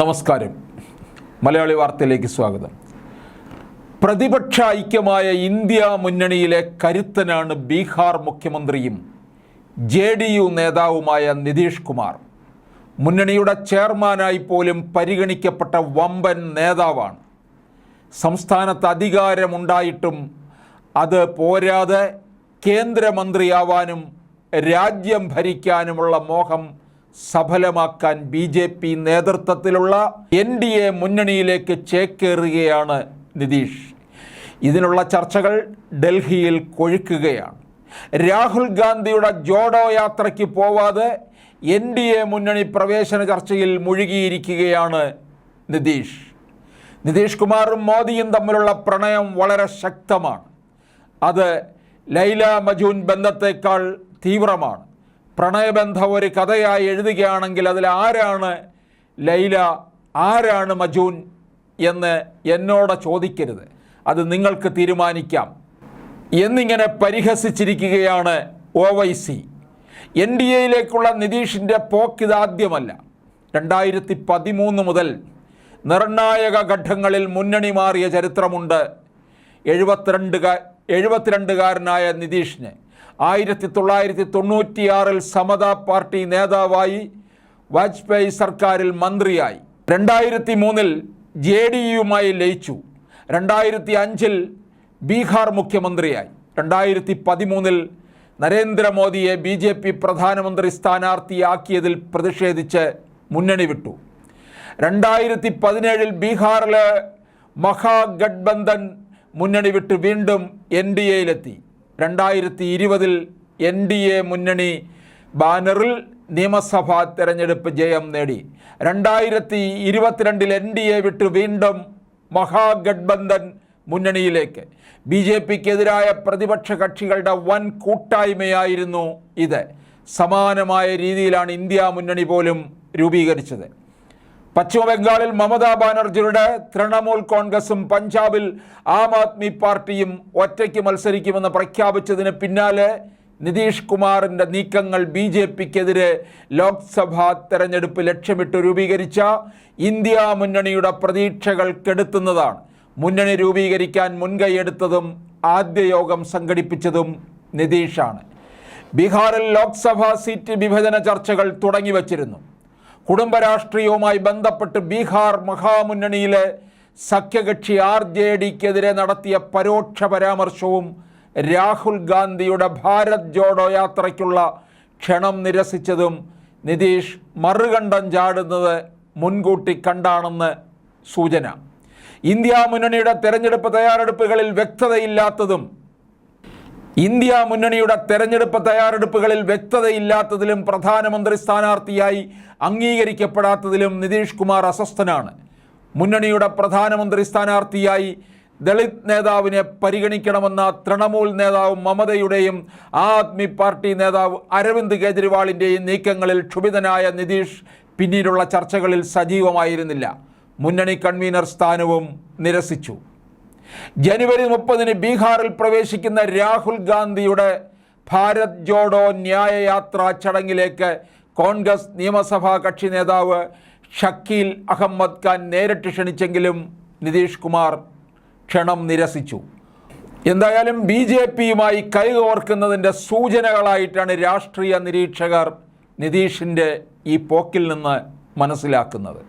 നമസ്കാരം. മലയാളി വാർത്തയിലേക്ക് സ്വാഗതം. പ്രതിപക്ഷ ഐക്യമായ ഇന്ത്യ മുന്നണിയിലെ കരുത്തനാണ് ബീഹാർ മുഖ്യമന്ത്രിയും ജെ ഡി യു നേതാവുമായ നിതീഷ് കുമാർ. മുന്നണിയുടെ ചെയർമാനായി പോലും പരിഗണിക്കപ്പെട്ട വമ്പൻ നേതാവാണ്. സംസ്ഥാനത്ത് അധികാരമുണ്ടായിട്ടും അത് പോരാതെ കേന്ദ്രമന്ത്രിയാവാനും രാജ്യം ഭരിക്കാനുമുള്ള മോഹം സഫലമാക്കാൻ ബി ജെ പി നേതൃത്വത്തിലുള്ള എൻ ഡി എ മുന്നണിയിലേക്ക് ചേക്കേറുകയാണ് നിതീഷ്. ഇതിനുള്ള ചർച്ചകൾ ഡൽഹിയിൽ കൊഴുക്കുകയാണ്. രാഹുൽ ഗാന്ധിയുടെ ജോഡോ യാത്രയ്ക്ക് പോവാതെ എൻ ഡി എ മുന്നണി പ്രവേശന ചർച്ചയിൽ മുഴുകിയിരിക്കുകയാണ് നിതീഷ്. നിതീഷ് കുമാറും മോദിയും തമ്മിലുള്ള പ്രണയം വളരെ ശക്തമാണ്. അത് ലൈല മജൂൻ ബന്ധത്തേക്കാൾ തീവ്രമാണ്. പ്രണയബന്ധം ഒരു കഥയായി എഴുതുകയാണെങ്കിൽ അതിൽ ആരാണ് ലൈല ആരാണ് മജൂൻ എന്ന് എന്നോട് ചോദിക്കരുത്. അത് നിങ്ങൾക്ക് തീരുമാനിക്കാം. എന്നിങ്ങനെ പരിഹസിച്ചിരിക്കുകയാണ് O Y C N D എയിലേക്കുള്ള നിതീഷിന്റെ പോക്ക് ഇതാദ്യമല്ല രണ്ടായിരത്തി പതിമൂന്ന് മുതൽ നിർണായക ഘട്ടങ്ങളിൽ മുന്നണി മാറിയ ചരിത്രമുണ്ട്. എഴുപത്തിരണ്ട് എഴുപത്തിരണ്ടുകാരനായ നിതീഷിന്. ആയിരത്തി തൊള്ളായിരത്തി തൊണ്ണൂറ്റിയാറിൽ സമതാ പാർട്ടി നേതാവായി വാജ്പേയി സർക്കാരിൽ മന്ത്രിയായി. രണ്ടായിരത്തി മൂന്നിൽ ജെ ഡി യുമായി ലയിച്ചു. രണ്ടായിരത്തി അഞ്ചിൽ ബീഹാർ മുഖ്യമന്ത്രിയായി. രണ്ടായിരത്തി പതിമൂന്നിൽ നരേന്ദ്രമോദിയെ ബി ജെ പി പ്രധാനമന്ത്രി സ്ഥാനാർത്ഥിയാക്കിയതിൽ പ്രതിഷേധിച്ച് മുന്നണി വിട്ടു. രണ്ടായിരത്തി പതിനേഴിൽ ബീഹാറിലെ മഹാഗഡ്ബന്ധൻ മുന്നണി വിട്ട് വീണ്ടും എൻ ഡി എയിലെത്തി. രണ്ടായിരത്തി ഇരുപതിൽ എൻ ഡി എ മുന്നണി ബാനറിൽ നിയമസഭാ തെരഞ്ഞെടുപ്പ് ജയം നേടി. രണ്ടായിരത്തി ഇരുപത്തിരണ്ടിൽ എൻ ഡി എ വിട്ട് വീണ്ടും മഹാഗഡ്ബന്ധൻ മുന്നണിയിലേക്ക്. ബി ജെ പിക്കെതിരായ പ്രതിപക്ഷ കക്ഷികളുടെ വൻ കൂട്ടായ്മയായിരുന്നു ഇത്. സമാനമായ രീതിയിലാണ് ഇന്ത്യ മുന്നണി പോലും രൂപീകരിച്ചത്. പശ്ചിമ ബംഗാളിൽ മമതാ ബാനർജിയുടെ തൃണമൂൽ കോൺഗ്രസും പഞ്ചാബിൽ ആം ആദ്മി പാർട്ടിയും ഒറ്റയ്ക്ക് മത്സരിക്കുമെന്ന് പ്രഖ്യാപിച്ചതിന് പിന്നാലെ നിതീഷ് കുമാറിന്റെ നീക്കങ്ങൾ ബി ജെ പിക്കെതിരെ ലോക്സഭാ തെരഞ്ഞെടുപ്പ് ലക്ഷ്യമിട്ട് രൂപീകരിച്ച ഇന്ത്യ മുന്നണിയുടെ പ്രതീക്ഷകൾ കെടുത്തുന്നതാണ്. മുന്നണി രൂപീകരിക്കാൻ മുൻകൈയെടുത്തതും ആദ്യ യോഗം സംഘടിപ്പിച്ചതും നിതീഷാണ്. ബീഹാറിൽ ലോക്സഭാ സീറ്റ് വിഭജന ചർച്ചകൾ തുടങ്ങി തുടങ്ങിവച്ചിരുന്നു. കുടുംബരാഷ്ട്രീയവുമായി ബന്ധപ്പെട്ട് ബീഹാർ മഹാമുന്നണിയിലെ സഖ്യകക്ഷി ആർ ജെ ഡിക്കെതിരെ നടത്തിയ പരോക്ഷ പരാമർശവും രാഹുൽ ഗാന്ധിയുടെ ഭാരത് ജോഡോ യാത്രയ്ക്കുള്ള ക്ഷണം നിരസിച്ചതും നിതീഷ് മറുകണ്ഠം ചാടുന്നത് മുൻകൂട്ടി കണ്ടാണെന്ന് സൂചന. ഇന്ത്യ മുന്നണിയുടെ തെരഞ്ഞെടുപ്പ് തയ്യാറെടുപ്പുകളിൽ വ്യക്തതയില്ലാത്തതും ഇന്ത്യ മുന്നണിയുടെ തെരഞ്ഞെടുപ്പ് തയ്യാറെടുപ്പുകളിൽ വ്യക്തതയില്ലാത്തതിലും പ്രധാനമന്ത്രി സ്ഥാനാർത്ഥിയായി അംഗീകരിക്കപ്പെടാത്തതിലും നിതീഷ് കുമാർ അസ്വസ്ഥനാണ്. മുന്നണിയുടെ പ്രധാനമന്ത്രി സ്ഥാനാർത്ഥിയായി ദളിത് നേതാവിനെ പരിഗണിക്കണമെന്ന തൃണമൂൽ നേതാവ് മമതയുടെയും ആദ്മി പാർട്ടി നേതാവ് അരവിന്ദ് കെജ്രിവാളിന്റെയും നീക്കങ്ങളിൽ ക്ഷുഭിതനായ നിതീഷ് പിന്നീടുള്ള ചർച്ചകളിൽ സജീവമായിരുന്നില്ല. മുന്നണി കൺവീനർ സ്ഥാനവും നിരസിച്ചു. ജനുവരി മുപ്പതിന് ബീഹാറിൽ പ്രവേശിക്കുന്ന രാഹുൽ ഗാന്ധിയുടെ ഭാരത് ജോഡോ ന്യായയാത്രാ ചടങ്ങിലേക്ക് കോൺഗ്രസ് നിയമസഭാ കക്ഷി നേതാവ് ഷക്കീൽ അഹമ്മദ് ഖാൻ നേരിട്ട് ക്ഷണിച്ചെങ്കിലും നിതീഷ് കുമാർ ക്ഷണം നിരസിച്ചു. എന്തായാലും ബി ജെ പിയുമായി കൈകോർക്കുന്നതിന്റെ സൂചനകളായിട്ടാണ് രാഷ്ട്രീയ നിരീക്ഷകർ നിതീഷിന്റെ ഈ പോക്കിൽ നിന്ന് മനസ്സിലാക്കുന്നത്.